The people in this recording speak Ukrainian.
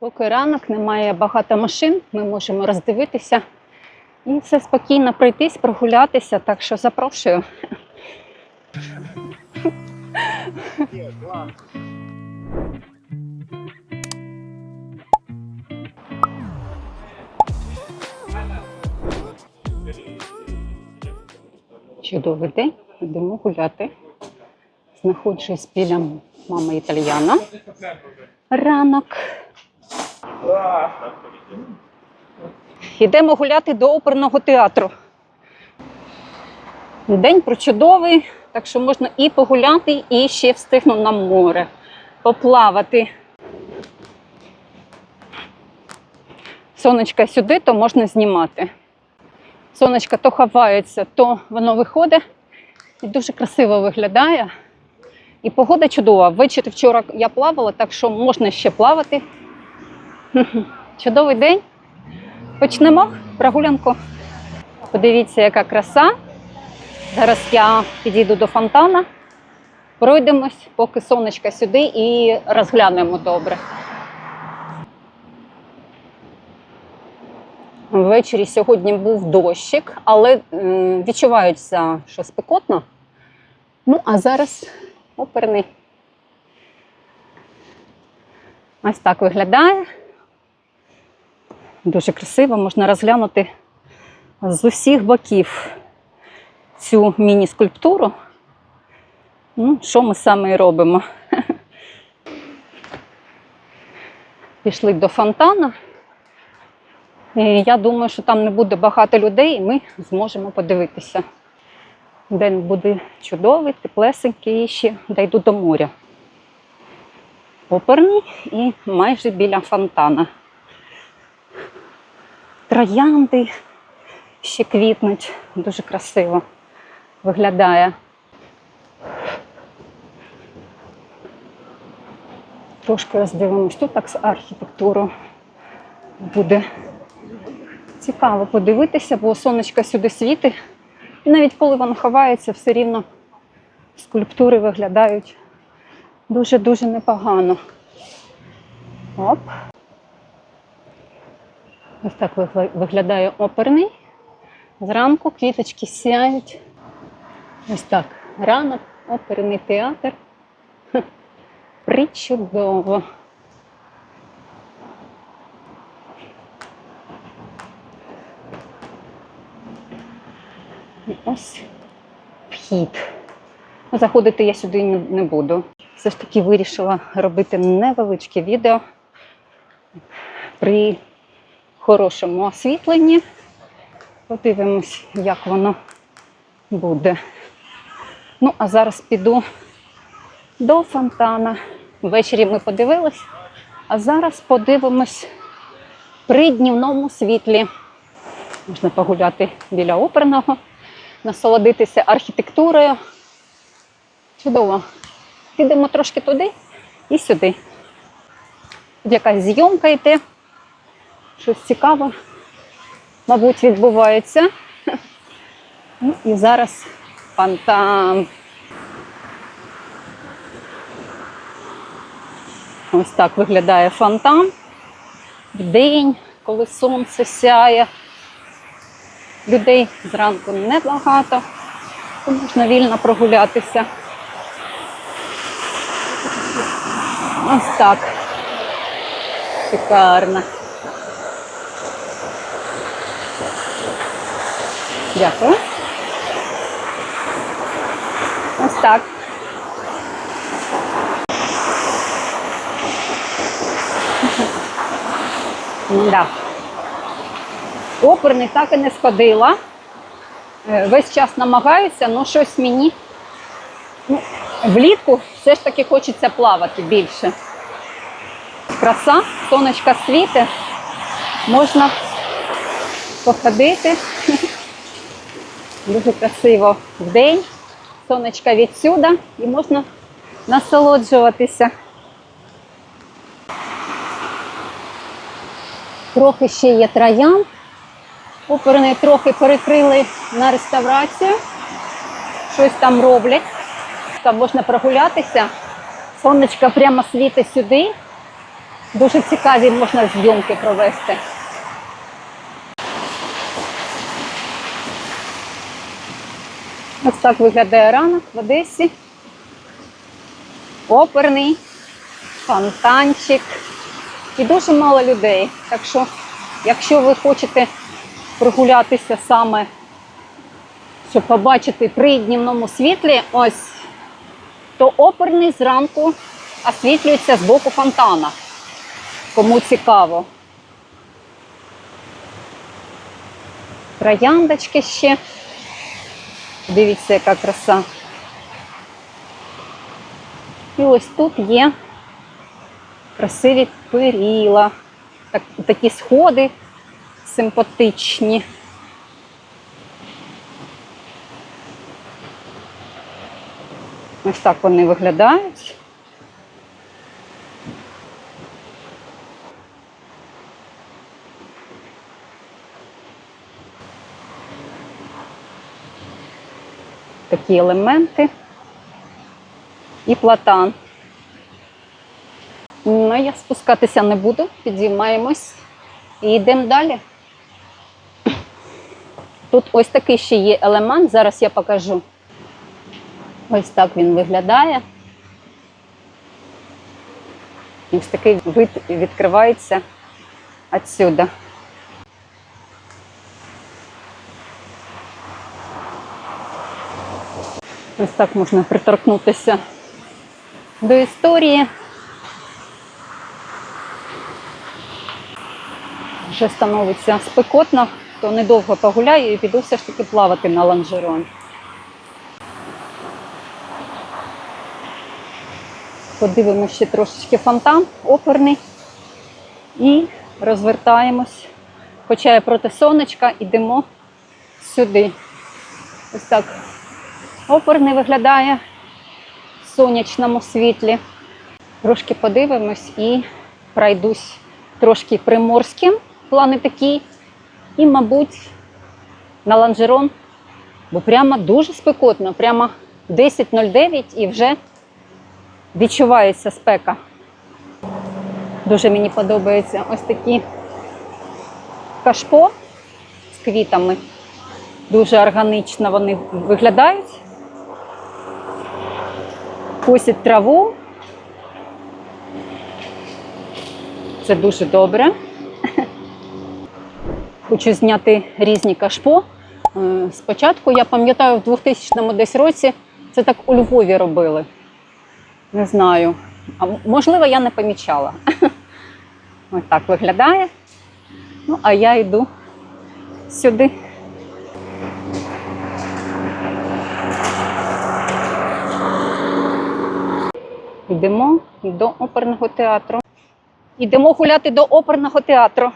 Поки ранок немає багато машин, ми можемо роздивитися і все спокійно пройтись, прогулятися. Так що запрошую. Чудовий день, йдемо гуляти. Знаходжусь біля мами італьяна. Ранок. Йдемо гуляти до оперного театру. День прочудовий, так що можна і погуляти, і ще встигну на море, поплавати. Сонечка сюди, то можна знімати. Сонечко то ховається, то воно виходить і дуже красиво виглядає. І погода чудова. Ввечері вчора я плавала, так що можна ще плавати. Чудовий день. Почнемо прогулянку. Подивіться, яка краса. Зараз я підійду до фонтана, пройдемось, поки сонечко сюди і розглянемо добре. Ввечері сьогодні був дощик, але відчувається, що спекотно. Ну, а зараз оперний. Ось так виглядає. Дуже красиво, можна розглянути з усіх боків цю міні-скульптуру. Ну, що ми саме і робимо? Пішли до фонтана. І я думаю, що там не буде багато людей, і ми зможемо подивитися. День буде чудовий, теплесенький і ще дійду до моря. Оперний і майже біля фонтана. Троянди ще квітнуть, дуже красиво виглядає. Трошки роздивимось тут так з архітектуру буде цікаво подивитися, бо сонечко сюди світить. І навіть коли воно ховається, все рівно скульптури виглядають дуже-дуже непогано. Оп. Ось так виглядає оперний. Зранку квіточки сяють. Ось так. Ранок, оперний театр. Причудово. Ось вхід. Ну, Заходити я сюди не буду. Все ж таки вирішила робити невеличке відео при хорошому освітленні. Подивимось, як воно буде. Ну, а зараз піду до фонтана. Ввечері ми подивились, а зараз подивимось при днівному світлі. Можна погуляти біля оперного, насолодитися архітектурою. Чудово. Підемо трошки туди і сюди. Якась зйомка йде. Щось цікаве, мабуть, відбувається. Ну, і зараз фонтан. Ось так виглядає фонтан. Вдень, коли сонце сяє. Людей зранку небагато, то можна вільно прогулятися. Ось так. Шикарно. Дякую. Ось так. Да. Оперний так і не сходила. Е, Весь час намагаюся, але щось мені ну, влітку все ж таки хочеться плавати більше. Краса, сонечка світить, можна походити. Дуже красиво в день. Сонечка відсюди і можна насолоджуватися. Трохи ще є троян. Оперний трохи перекрили на реставрацію. Щось там роблять. Там можна прогулятися. Сонечко прямо світить сюди. Дуже цікаві можна зйомки провести. Ось так виглядає ранок в Одесі. Оперний, фонтанчик. І дуже мало людей. Так що, якщо ви хочете прогулятися саме, щоб побачити при днівному світлі, ось, то оперний зранку освітлюється з боку фонтана. Кому цікаво. Трояндочки ще. Дивіться, яка краса. І ось тут є красиві періла, так, такі сходи симпатичні. Ось так вони виглядають. Такі елементи і платан. Ну, я спускатися не буду, підіймаємось і йдемо далі. Тут ось такий ще є елемент, зараз я покажу. Ось так він виглядає. Ось такий вид відкривається отсюда. Ось так можна приторкнутися до історії. Вже становиться спекотно, то недовго погуляю і піду все ж таки плавати на лонжерон. Подивимося ще трошечки фонтан оперний і розвертаємось. Хоча я проти сонечка, йдемо сюди. Ось так оперний виглядає в сонячному світлі. Трошки подивимось і пройдусь трошки приморським, плани такі, і, мабуть, на ланжерон, бо прямо дуже спекотно, прямо 10.09 і вже відчувається спека. Дуже мені подобаються ось такі кашпо з квітами. Дуже органічно вони виглядають. Косять траву. Це дуже добре. Хочу зняти різні кашпо. Е, Спочатку, я пам'ятаю, в 2000 десь році це так у Львові робили. Не знаю. А можливо, я не помічала. Ось так виглядає. Ну, а я йду сюди. Йдемо до оперного театру. Йдемо гуляти до оперного театру.